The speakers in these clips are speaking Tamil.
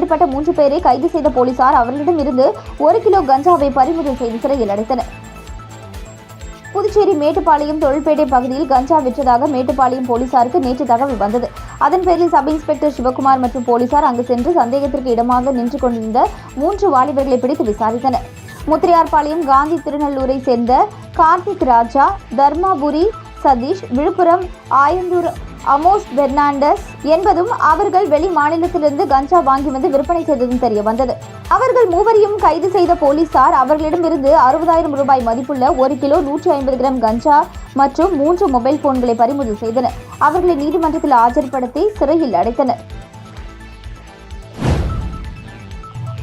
ஈடுபட்ட மூன்று பேரை கைது செய்த போலீசார் அவர்களிடமிருந்து ஒரு கிலோ கஞ்சாவை பறிமுதல் செய்து சிறையில் அடைத்தனர் புதுச்சேரி மேட்டுப்பாளையம் தொழில்பேட்டை பகுதியில் கஞ்சா விற்றதாக மேட்டுப்பாளையம் போலீசாருக்கு நேற்று தகவல் வந்தது. அதன் பேரில் சப் இன்ஸ்பெக்டர் சிவகுமார் மற்றும் போலீசார் அங்கு சென்று சந்தேகத்திற்கு இடமாக நின்று கொண்டிருந்த மூன்று வாலிபர்களை பிடித்து விசாரித்தனர். முத்திரையார்பாளையம் காந்தி திருநல்லூரை சேர்ந்த கார்த்திக் ராஜா தர்மாபுரி சதீஷ் விழுப்புரம் ஆயந்தூர் அமோஸ் பெர்னாண்டஸ் என்பதும் அவர்கள் வெளி மாநிலத்திலிருந்து கஞ்சா வாங்கி வந்து விற்பனை செய்ததும் தெரிய வந்தது. அவர்கள் மூவரையும் கைது செய்த போலீசார் அவர்களிடமிருந்து அறுபதாயிரம் ரூபாய் மதிப்புள்ள ஒரு கிலோ நூற்றி ஐம்பது கிராம் கஞ்சா மற்றும் மூன்று மொபைல் போன்களை பறிமுதல் செய்தனர். அவர்களை நீதிமன்றத்தில் ஆஜர்படுத்தி சிறையில் அடைத்தனர்.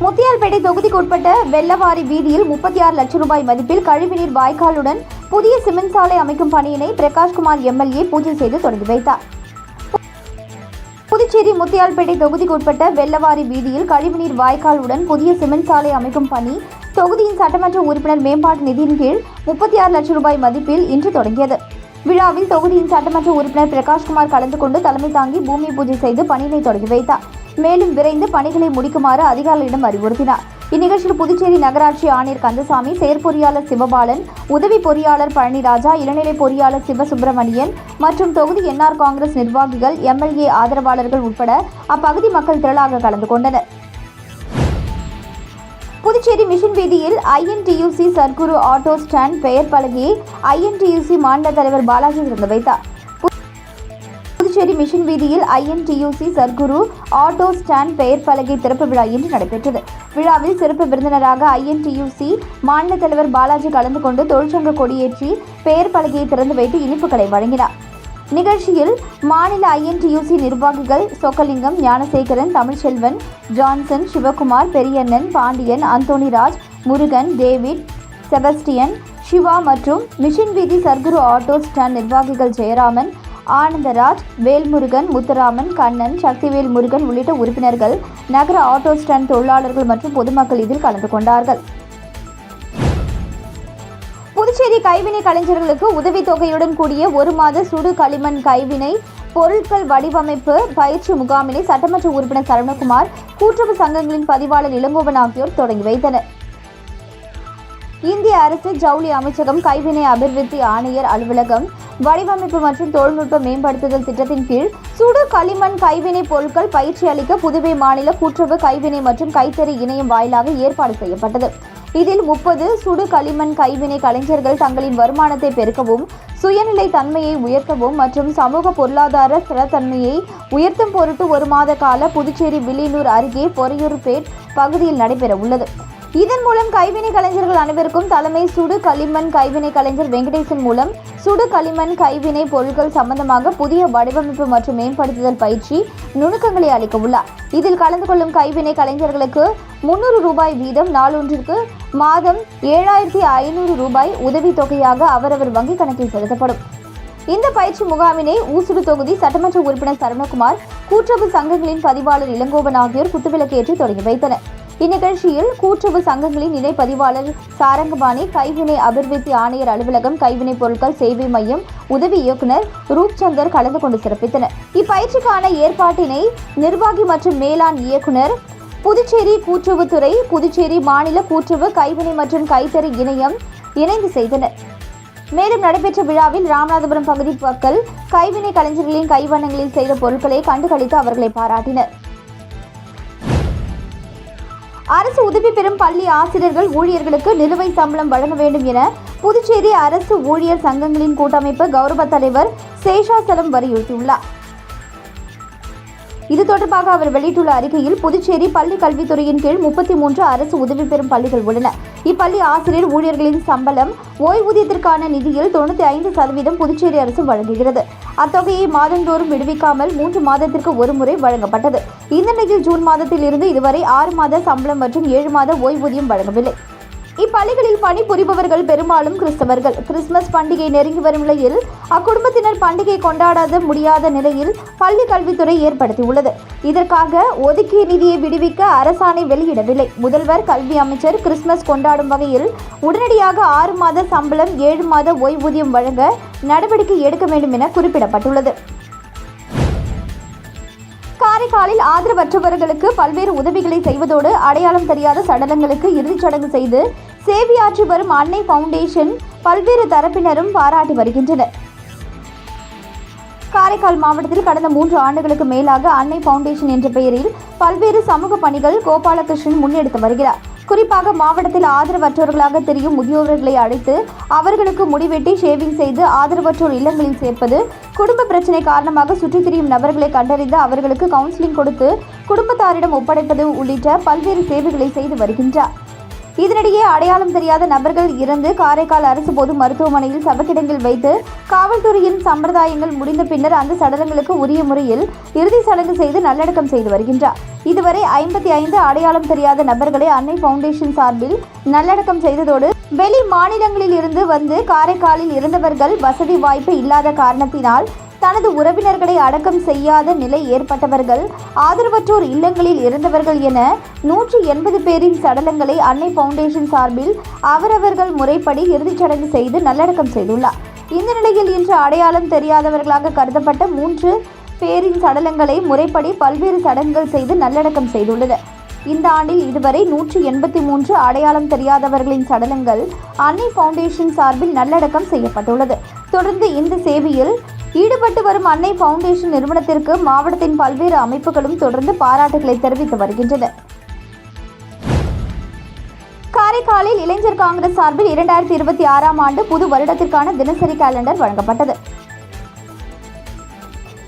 முத்தியால்பேட்டை தொகுதிக்கு உட்பட்ட வெள்ளவாரி வீதியில் முப்பத்தி ஆறு லட்சம் ரூபாய் மதிப்பில் கழிவுநீர் வாய்க்காலுடன் புதிய சிமெண்ட் சாலை அமைக்கும் பணியினை பிரகாஷ்குமார் எம்எல்ஏ பூஜை செய்து தொடங்கி வைத்தார். புதுச்சேரி முத்தியால்பேட்டை தொகுதிக்குட்பட்ட வெள்ளவாரி வீதியில் கழிவுநீர் வாய்க்காலுடன் புதிய சிமெண்ட் சாலை அமைக்கும் பணி தொகுதியின் சட்டமன்ற உறுப்பினர் மேம்பாட்டு நிதியின் கீழ் முப்பத்தி ஆறு லட்சம் ரூபாய் மதிப்பில் இன்று தொடங்கியது. விழாவில் தொகுதியின் சட்டமன்ற உறுப்பினர் பிரகாஷ்குமார் கலந்து கொண்டு தலைமை தாங்கி பூமி பூஜை செய்து பணியினை தொடங்கி வைத்தார். மேலும் விரைந்து பணிகளை முடிக்குமாறு அதிகாரிகளிடம் அறிவுறுத்தினார். இந்நிகழ்ச்சியில் புதுச்சேரி நகராட்சி ஆணையர் கந்தசாமி செயற்பொறியாளர் சிவபாலன் உதவி பொறியாளர் பழனிராஜா இளநிலை பொறியாளர் சிவசுப்பிரமணியன் மற்றும் தொகுதி என்ஆர் காங்கிரஸ் நிர்வாகிகள் எம்எல்ஏ ஆதரவாளர்கள் உட்பட அப்பகுதி மக்கள் திரளாக கலந்து கொண்டனர். புதுச்சேரி மிஷன் வீதியில் ஐஎன்டியூசி சர்க்குரு ஆட்டோ ஸ்டாண்ட் பெயர் பலகையை ஐஎன்டியூசி மாநில தலைவர் பாலாஜி திறந்து வைத்தார். புதுச்சேரி மிஷன் வீதியில் ஐஎன்டியூசி சர்க்குரு ஆட்டோ ஸ்டாண்ட் பெயர் பலகை திறப்பு விழா இன்று நடைபெற்றது. விழாவில் சிறப்பு விருந்தினராக ஐஎன்டியூசி மாநில தலைவர் பாலாஜி கலந்து கொண்டு தொழிற்சங்க கொடியேற்றி பெயர் பலகையை திறந்து வைத்து இனிப்புகளை வழங்கினார். நிகழ்ச்சியில் மாநில ஐஎன்டியூசி நிர்வாகிகள் Chockalingam Gnanasekaran Tamilselvan Johnson Sivakumar Periyannan Pandian Anthonyraj Murugan David Sebastian Siva மற்றும் மிஷின் வீதி சர்க்குரு ஆட்டோ ஸ்டாண்ட் நிர்வாகிகள் ஜெயராமன் ஆனந்தராஜ் வேல்முருகன் முத்துராமன் கண்ணன் சக்திவேல் முருகன் உள்ளிட்ட உறுப்பினர்கள் நகர ஆட்டோ ஸ்டாண்ட் தொழிலாளர்கள் மற்றும் பொதுமக்கள் இதில் கலந்து கொண்டார்கள். புதுச்சேரி கைவினை கலைஞர்களுக்கு உதவித்தொகையுடன் கூடிய ஒரு மாத சுடு களிமண் கைவினை பொருட்கள் வடிவமைப்பு பயிற்சி முகாமினை சட்டமன்ற உறுப்பினர் சரவணகுமார் கூட்டுறவு சங்கங்களின் பதிவாளர் இளங்கோவன் ஆகியோர் தொடங்கி வைத்தனர். இந்திய அரசு ஜவுளி அமைச்சகம் கைவினை அபிவிருத்தி ஆணையர் அலுவலகம் வடிவமைப்பு மற்றும் தொழில்நுட்ப மேம்படுத்துதல் திட்டத்தின் கீழ் சுடு களிமண் கைவினை பொருட்கள் பயிற்சி அளிக்க புதுவை மாநில கூட்டுறவு கைவினை மற்றும் கைத்தறி இணையம் வாயிலாக ஏற்பாடு செய்யப்பட்டது. இதில் முப்பது சுடு களிமண் கைவினை கலைஞர்கள் தங்களின் வருமானத்தை பெருக்கவும் சுயநிலை தன்மையை உயர்த்தவும் மற்றும் சமூக பொருளாதார ஸ்திரத்தன்மையை உயர்த்தும் பொருட்டு ஒரு மாத கால புதுச்சேரி வில்லியனூர் அருகே பொறையூர்பேட் பகுதியில் நடைபெற உள்ளது இதன் மூலம் கைவினை கலைஞர்கள் அனைவருக்கும் தலைமை சுடு களிமண் கைவினை கலைஞர் வெங்கடேசன் மூலம் சுடு களிமண் கைவினை பொருட்கள் சம்பந்தமாக புதிய வடிவமைப்பு மற்றும் மேம்படுத்துதல் பயிற்சி நுணுக்கங்களை அளிக்க உள்ளார். இதில் கலந்து கொள்ளும் கைவினை கலைஞர்களுக்கு முன்னூறு ரூபாய் வீதம் நாளொன்றிற்கு மாதம் ஏழாயிரத்தி ஐநூறு ரூபாய் உதவித்தொகையாக அவரவர் வங்கிக் கணக்கில் செலுத்தப்படும். இந்த பயிற்சி முகாமினை ஊசுடு தொகுதி சட்டமன்ற உறுப்பினர் சரவணகுமார் கூட்டுறவு சங்கங்களின் பதிவாளர் இளங்கோவன் ஆகியோர் குத்துவிளக்கேற்றி தொடங்கி வைத்தனர். இந்நிகழ்ச்சியில் கூட்டுறவு சங்கங்களின் இணை பதிவாளர் சாரங்கபாணி கைவினை அபிவிருத்தி ஆணையர் அலுவலகம் கைவினை பொருட்கள் சேவை மையம் உதவி இயக்குனர் ரூப்சந்தர் கலந்து கொண்டு சிறப்பித்தனர். இப்பயிற்சிக்கான ஏற்பாட்டினை நிர்வாகி மற்றும் மேலாண் இயக்குனர் புதுச்சேரி கூட்டுறவுத்துறை புதுச்சேரி மாநில கூட்டுறவு கைவினை மற்றும் கைத்தறி இணையம் இணைந்து செய்தனர். மேலும் நடைபெற்ற விழாவில் ராமநாதபுரம் பகுதி மக்கள் கைவினை கலைஞர்களின் கைவண்ணங்களில் செய்த பொருட்களை கண்டுகளித்து அவர்களை பாராட்டினர். அரசு உதவி பெறும் பள்ளி ஆசிரியர்கள் ஊழியர்களுக்கு நிலுவை சம்பளம் வழங்க வேண்டும் என புதுச்சேரி அரசு ஊழியர் சங்கங்களின் கூட்டமைப்பு கௌரவ தலைவர் சேஷாசலம் வலியுறுத்தியுள்ளார். இது தொடர்பாக அவர் வெளியிட்டுள்ள அறிக்கையில் புதுச்சேரி பள்ளி கல்வித்துறையின் கீழ் முப்பத்தி மூன்று அரசு உதவி பெறும் பள்ளிகள் உள்ளன. இப்பள்ளி ஆசிரியர் ஊழியர்களின் சம்பளம் ஓய்வூதியத்திற்கான நிதியில் தொண்ணூற்றி ஐந்து சதவீதம் புதுச்சேரி அரசு வழங்குகிறது. அத்தொகையை மாதந்தோறும் விடுவிக்காமல் மூன்று மாதத்திற்கு ஒரு முறை வழங்கப்பட்டது. இந்த நிலையில் ஜூன் மாதத்தில் இருந்து இதுவரை ஆறு மாத சம்பளம் மற்றும் ஏழு மாத ஓய்வூதியம் வழங்கவில்லை. இப்பள்ளிகளில் பணிபுரிபவர்கள் பெரும்பாலும் கிறிஸ்தவர்கள். கிறிஸ்துமஸ் பண்டிகை நெருங்கி வரும் நிலையில் அக்குடும்பத்தினர் பண்டிகை கொண்டாடாத முடியாத நிலையில் பள்ளி கல்வித்துறை ஏற்படுத்தியுள்ளது. இதற்காக ஒதுக்கிய நிதியை விடுவிக்க அரசாணை வெளியிடவில்லை. முதல்வர் கல்வி அமைச்சர் கிறிஸ்துமஸ் கொண்டாடும் வகையில் உடனடியாக ஆறு மாத சம்பளம் ஏழு மாத ஓய்வூதியம் வழங்க நடவடிக்கை எடுக்க வேண்டும் என குறிப்பிடப்பட்டுள்ளது. காரைக்காலில் ஆதரவற்றவர்களுக்கு பல்வேறு உதவிகளை செய்வதோடு அடையாளம் தெரியாத சடலங்களுக்கு இறுதிச் சடங்கு செய்து சேவையாற்றி வரும் அன்னை ஃபவுண்டேஷன் பல்வேறு தரப்பினரும் பாராட்டி வருகின்றனர். காரைக்கால் மாவட்டத்தில் கடந்த மூன்று ஆண்டுகளுக்கு மேலாக அன்னை ஃபவுண்டேஷன் என்ற பெயரில் பல்வேறு சமூக பணிகள் கோபாலகிருஷ்ணன் முன்னெடுத்து வருகிறார். குறிப்பாக மாவட்டத்தில் ஆதரவற்றவர்களாக தெரியும் முதியோர்களை அழைத்து அவர்களுக்கு முடிவெட்டி ஷேவிங் செய்து ஆதரவற்றோர் இல்லங்களில் சேர்ப்பது குடும்ப பிரச்சனை காரணமாக சுற்றித் திரியும் நபர்களை கண்டறிந்து அவர்களுக்கு கவுன்சிலிங் கொடுத்து குடும்பத்தாரிடம் ஒப்படைப்பது உள்ளிட்ட பல்வேறு சேவைகளை செய்து வருகின்றார். இதனிடையே அடையாளம் தெரியாத நபர்கள் இறந்து காரைக்கால் அரசு பொது மருத்துவமனையில் சவக்கிடங்கில் வைத்து காவல்துறையின் சம்பிரதாயங்கள் முடிந்த பின்னர் அந்த சடலங்களுக்கு உரிய முறையில் இறுதி சடங்கு செய்து நல்லடக்கம் செய்து வருகின்றார். இதுவரை ஐம்பத்தி ஐந்து அடையாளம் தெரியாத நபர்களை அன்னை பவுண்டேஷன் சார்பில் நல்லடக்கம் செய்ததோடு வெளி மாநிலங்களில் இருந்து வந்து காரைக்காலில் இருந்தவர்கள் வசதி வாய்ப்பு இல்லாத காரணத்தினால் தனது உறவினர்களை அடக்கம் செய்யாத நிலை ஏற்பட்டவர்கள் ஆதரவற்றோர் இல்லங்களில் இருந்தவர்கள் என நூற்றி எண்பது பேரின் சடலங்களை அன்னை ஃபவுண்டேஷன் சார்பில் அவரவர்கள் முறைப்படி இறுதிச் சடங்கு செய்து நல்லடக்கம் செய்துள்ளார். இந்த நிலையில் இன்று அடையாளம் தெரியாதவர்களாக கருதப்பட்ட மூன்று பேரின் சடலங்களை முறைப்படி பல்வேறு சடங்குகள் செய்து நல்லடக்கம் செய்துள்ளது. இந்த ஆண்டில் இதுவரை நூற்றி எண்பத்தி மூன்று அடையாளம் தெரியாதவர்களின் சடலங்கள் அன்னை ஃபவுண்டேஷன் சார்பில் நல்லடக்கம் செய்யப்பட்டுள்ளது. தொடர்ந்து இந்த சேவையில் ஈடுபட்டு வரும் அன்னை ஃபவுண்டேஷன் நிறுவனத்திற்கு மாவட்டத்தின் பல்வேறு அமைப்புகளும் தொடர்ந்து பாராட்டுகளை தெரிவித்து வருகின்றன. காரைக்காலில் இளைஞர் காங்கிரஸ் சார்பில் இரண்டாயிரத்தி இருபத்தி ஆறாம் ஆண்டு புது வருடத்திற்கான தினசரி கேலண்டர் வழங்கப்பட்டது.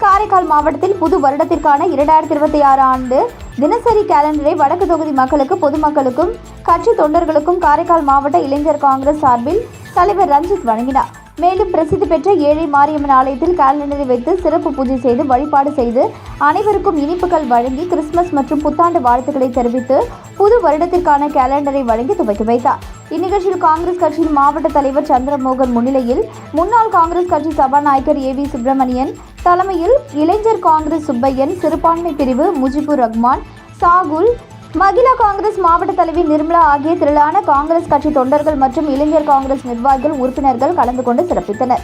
காரைக்கால் மாவட்டத்தில் புது வருடத்திற்கான இரண்டாயிரத்தி இருபத்தி ஆறு ஆண்டு தினசரி கேலண்டரை வடக்கு தொகுதி மக்களுக்கு பொதுமக்களுக்கும் கட்சி தொண்டர்களுக்கும் காரைக்கால் மாவட்ட இளைஞர் காங்கிரஸ் சார்பில் தலைவர் ரஞ்சித் வழங்கினார். மேலும் பிரசித்தி பெற்ற ஏழை மாரியம்மன் ஆலயத்தில் கேலண்டரை வைத்து சிறப்பு பூஜை செய்து வழிபாடு செய்து அனைவருக்கும் இனிப்புகள் வழங்கி கிறிஸ்துமஸ் மற்றும் புத்தாண்டு வாழ்த்துக்களை தெரிவித்து புது வருடத்திற்கான கேலண்டரை வழங்கி துவக்கி வைத்தார். இந்நிகழ்ச்சியில் காங்கிரஸ் கட்சியின் மாவட்ட தலைவர் சந்திரமோகன் முன்னிலையில் முன்னாள் காங்கிரஸ் கட்சி சபாநாயகர் ஏ வி சுப்பிரமணியன் தலைமையில் இளைஞர் காங்கிரஸ் சுப்பையன் சிறுபான்மை பிரிவு முஜிபுர் ரஹ்மான் சாகுல் மகிழா காங்கிரஸ் மாவட்ட தலைவி நிர்மலா ஆகிய திரளான காங்கிரஸ் கட்சி தொண்டர்கள் மற்றும் இளைஞர் காங்கிரஸ் நிர்வாகிகள் உறுப்பினர்கள் கலந்து கொண்டு சிறப்பித்தனர்.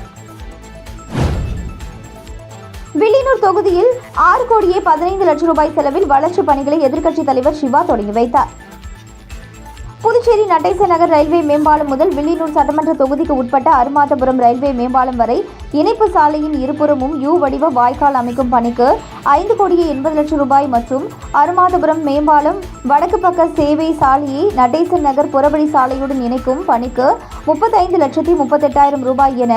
வில்லியனூர் தொகுதியில் ஆறு கோடியே பதினைந்து லட்சம் ரூபாய் செலவில் வளர்ச்சிப் பணிகளை எதிர்க்கட்சித் தலைவர் சிவா தொடங்கி வைத்தார். புதுச்சேரி நடேச நகர் ரயில்வே மேம்பாலம் முதல் வில்லியனூர் சட்டமன்ற தொகுதிக்கு உட்பட்ட அருமாதபுரம் ரயில்வே மேம்பாலம் வரை இணைப்பு சாலையின் இருபுறமும் யூ வடிவ வாய்க்கால் அமைக்கும் பணிக்கு ஐந்து கோடியே எண்பது லட்சம் ரூபாய் மற்றும் அருமாதபுரம் மேம்பாலம் வடக்கு பக்க சேவை சாலையை நடேசன் நகர் புறவழி சாலையுடன் இணைக்கும் பணிக்கு முப்பத்தைந்து லட்சத்தி முப்பத்தெட்டாயிரம் ரூபாய் என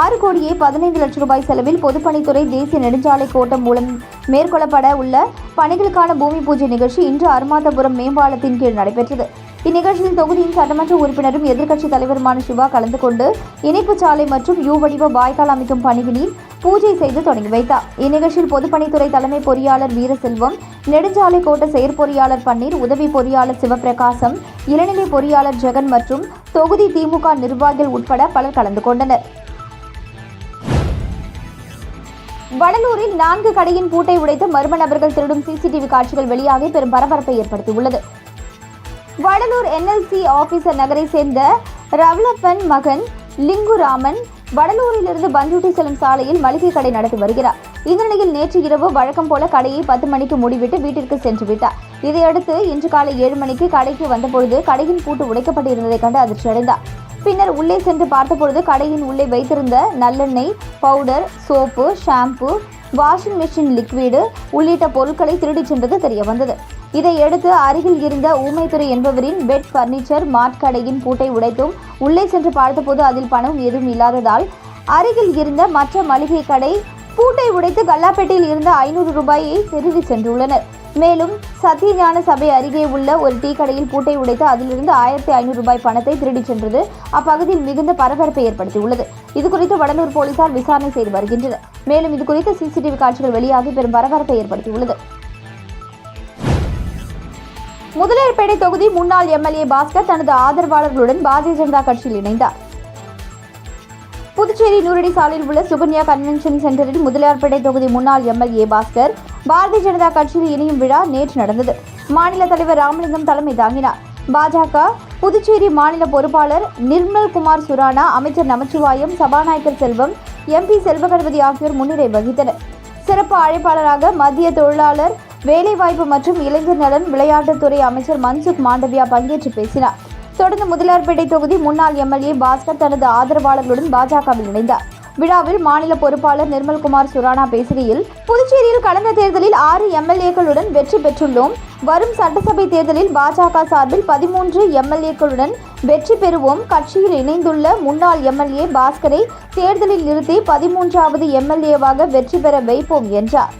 ஆறு கோடியே பதினைந்து லட்சம் ரூபாய் செலவில் பொதுப்பணித்துறை தேசிய நெடுஞ்சாலை கோட்டம் மூலம் மேற்கொள்ளப்பட உள்ள பணிகளுக்கான பூமி பூஜை நிகழ்ச்சி இன்று அருமாதபுரம் மேம்பாலத்தின் கீழ் நடைபெற்றது. இந்நிகழ்ச்சியில் தொகுதியின் சட்டமன்ற உறுப்பினரும் எதிர்க்கட்சித் தலைவருமான சிவா கலந்து கொண்டு இணைப்புச் சாலை மற்றும் யூ வடிவ வாய்க்கால் அமைக்கும் பணிகளில் பூஜை செய்து தொடங்கி வைத்தார். இந்நிகழ்ச்சியில் பொதுப்பணித்துறை தலைமை பொறியாளர் வீரசெல்வம் நெடுஞ்சாலை கோட்ட செயற்பொறியாளர் பன்னீர் உதவி பொறியாளர் சிவபிரகாசம் இளநிலை பொறியாளர் ஜெகன் மற்றும் தொகுதி திமுக நிர்வாகிகள் உட்பட பலர் கலந்து கொண்டனர். வடலூரில் நான்கு கடையின் பூட்டை உடைத்து மர்ம நபர்கள் திருடும் சிசிடிவி காட்சிகள் வெளியாகி பெரும் பரபரப்பை ஏற்படுத்தியுள்ளது. வடலூர் என்எல்சி ஆபீசர் நகரை சேர்ந்த ரவலப்பன் மகன் லிங்குராமன் வடலூரிலிருந்து பஞ்சூட்டி செல்லும் சாலையில் மளிகை கடை நடத்தி வருகிறார். இந்த நிலையில் நேற்று இரவு வழக்கம் போல கடையை பத்து மணிக்கு மூடிவிட்டு வீட்டிற்கு சென்று விட்டார். இதையடுத்து இன்று காலை ஏழு மணிக்கு கடைக்கு வந்தபொழுது கடையின் பூட்டு உடைக்கப்பட்டிருந்ததை கண்டு அதிர்ச்சியடைந்தார். பின்னர் உள்ளே சென்று பார்த்தபொழுது கடையின் உள்ளே வைத்திருந்த நல்லெண்ணெய் powder soap shampoo washing machine liquid உள்ளிட்ட பொருட்களை திருடிச் சென்றது தெரிய வந்தது இதையடுத்து அருகில் இருந்த ஊமைத்துறை என்பவரின் பெட் பர்னிச்சர் மார்ட் கடையின் பூட்டை உடைத்தும் உள்ளே சென்று பார்த்தபோது அதில் பணம் எதுவும் இல்லாததால் அருகில் இருந்த மற்ற மளிகை கடை பூட்டை உடைத்து கல்லாப்பேட்டையில் இருந்த ஐநூறு ரூபாயை திருடி சென்றுள்ளனர். மேலும் சத்தியஞான சபை அருகே உள்ள ஒரு டீ கடையில் பூட்டை உடைத்து அதிலிருந்து ஆயிரத்தி ஐநூறு ரூபாய் பணத்தை திருடிச் சென்றது. அப்பகுதியில் மிகுந்த பரபரப்பை ஏற்படுத்தியுள்ளது. இதுகுறித்து வடலூர் போலீசார் விசாரணை செய்து வருகின்றனர். மேலும் இதுகுறித்து சிசிடிவி காட்சிகள் வெளியாகி பெரும் பரபரப்பை ஏற்படுத்தியுள்ளது. முதலியார்பேட்டை தொகுதி முன்னாள் எம்எல்ஏ பாஸ்கர் தனது ஆதரவாளர்களுடன் பாரதிய ஜனதா கட்சியில் இணைந்தார். புதுச்சேரி நூறடி சாலையில் உள்ள சுகன்யா கன்வென்ஷன் சென்டரில் முதலியார்பேட்டை தொகுதி முன்னாள் எம்எல்ஏ பாஸ்கர் பாரதிய ஜனதா கட்சியில் இணையும் விழா நேற்று நடந்தது. மாநில தலைவர் ராமலிங்கம் தலைமை தாங்கினார். பாஜக புதுச்சேரி மாநில பொறுப்பாளர் நிர்மல் குமார் சுரானா அமைச்சர் நமச்சிவாயம் சபாநாயகர் செல்வம் எம்பி செல்வகணபதி ஆகியோர் முன்னிலை வகித்தனர். சிறப்பு அழைப்பாளராக மத்திய தொழிலாளர் வேலைவாய்ப்பு மற்றும் இளைஞர் நலன் விளையாட்டுத்துறை அமைச்சர் மன்சுக் மாண்டவியா பங்கேற்று பேசினார். தொடர்ந்து முதலியார்பேட்டை தொகுதி முன்னாள் எம்எல்ஏ பாஸ்கர் தனது ஆதரவாளர்களுடன் பாஜகவில் இணைந்தார். விழாவில் மாநில பொறுப்பாளர் நிர்மல்குமார் சுரானா பேசுகையில் புதுச்சேரியில் கடந்த தேர்தலில் ஆறு எம்எல்ஏக்களுடன் வெற்றி பெற்றுள்ளோம். வரும் சட்டசபை தேர்தலில் பாஜக சார்பில் பதிமூன்று எம்எல்ஏக்களுடன் வெற்றி பெறுவோம். கட்சியில் இணைந்துள்ள முன்னாள் எம்எல்ஏ பாஸ்கரை தேர்தலில் நிறுத்தி பதிமூன்றாவது எம்எல்ஏவாக வெற்றி பெற வைப்போம் என்றார்.